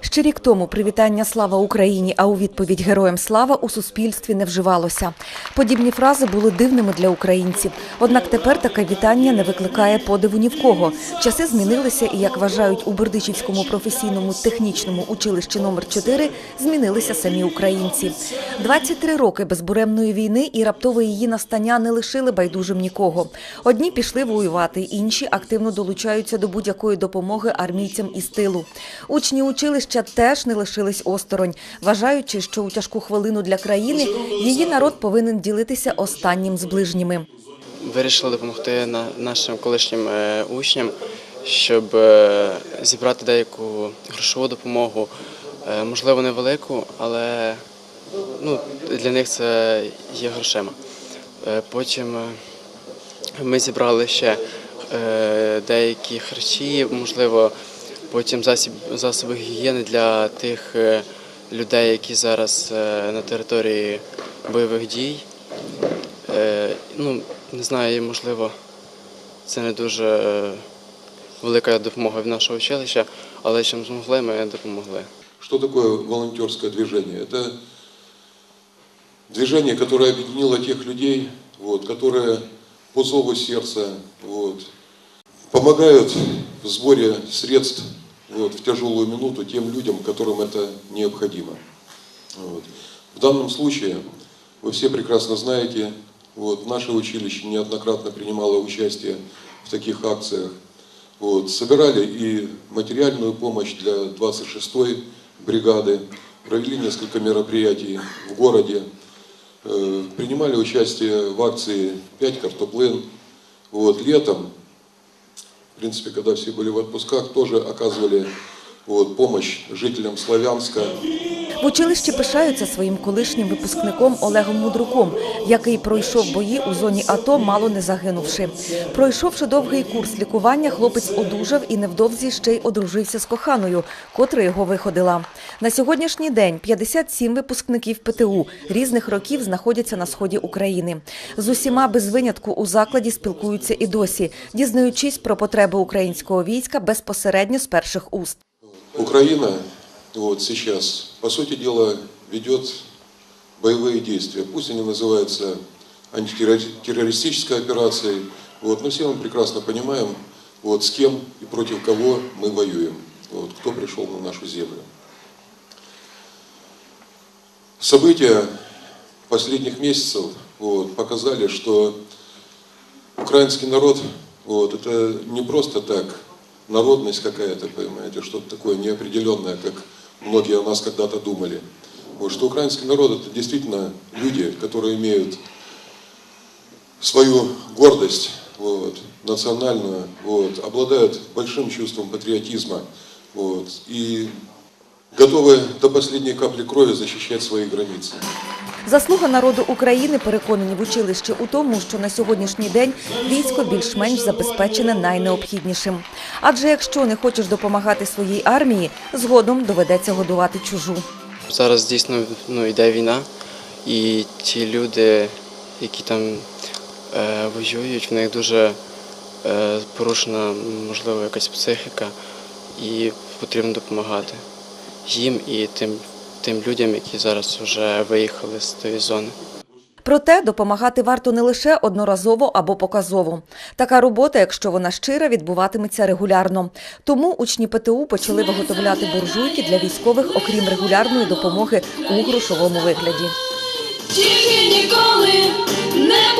Ще рік тому привітання Слава Україні, а у відповідь Героям слава у суспільстві не вживалося. Подібні фрази були дивними для українців. Однак тепер таке вітання не викликає подиву ні в кого. Часи змінилися, і як вважають у Бердичівському професійному технічному училищі номер 4 змінилися самі українці. 23 роки безбуремної війни і раптове її настання не лишили байдужим нікого. Одні пішли воювати, інші активно долучаються до будь-якої допомоги армійцям із тилу. Учні училища теж не лишились осторонь, вважаючи, що у тяжку хвилину для країни її народ повинен ділитися останнім з ближніми. Вирішили допомогти на- нашим колишнім е, учням, щоб е, зібрати деяку грошову допомогу, Е, можливо, невелику, але ну, для них це є грошима. Потім ми зібрали ще деякі харчі, можливо, потім засіб, засоби гігієни для тих е, людей, які зараз е, на території бойових дій. Е, ну, не знаю, можливо, це не дуже е, велика допомога від нашого училища, але чим змогли, ми допомогли. Что такое волонтерское движение? Это движение, которое объединило тех людей, вот, которые по зову сердца вот, помогают в сборе средств вот, в тяжелую минуту тем людям, которым это необходимо. Вот. В данном случае, вы все прекрасно знаете, вот, наше училище неоднократно принимало участие в таких акциях. Вот, собирали и материальную помощь для 26-й бригады, провели несколько мероприятий в городе, э, принимали участие в акции «Пять картоплын». Вот, летом, в принципе, когда все были в отпусках, тоже оказывали вот, помощь жителям Славянска. В училищі пишаються своїм колишнім випускником Олегом Мудруком, який пройшов бої у зоні АТО, мало не загинувши. Пройшовши довгий курс лікування, хлопець одужав і невдовзі ще й одружився з коханою, котра його виходила. На сьогоднішній день 57 випускників ПТУ різних років знаходяться на сході України. З усіма без винятку у закладі спілкуються і досі, дізнаючись про потреби українського війська безпосередньо з перших уст. Украина вот сейчас, по сути дела, ведет боевые действия. Пусть они называются антитеррористической операцией, вот, но все мы прекрасно понимаем, вот, с кем и против кого мы воюем, вот, кто пришел на нашу землю. События последних месяцев вот, показали, что украинский народ вот, это не просто так народность какая-то, понимаете, что-то такое неопределенное, как многие о нас когда-то думали. Вот, что украинский народ это действительно люди, которые имеют свою гордость вот, национальную, вот, обладают большим чувством патриотизма вот, и готовы до последней капли крови защищать свои границы. Заслуга народу України переконані в училищі у тому, що на сьогоднішній день військо більш-менш забезпечене найнеобхіднішим. Адже якщо не хочеш допомагати своїй армії, згодом доведеться годувати чужу. Зараз дійсно ну, йде війна, і ті люди, які там е, воюють, в них дуже е, порушена, можливо, якась психіка, і потрібно допомагати їм і тим, тим людям, які зараз вже виїхали з тої зони. Проте допомагати варто не лише одноразово або показово. Така робота, якщо вона щира, відбуватиметься регулярно. Тому учні ПТУ почали виготовляти буржуйки для військових, окрім регулярної допомоги у грошовому вигляді. Тільки ніколи не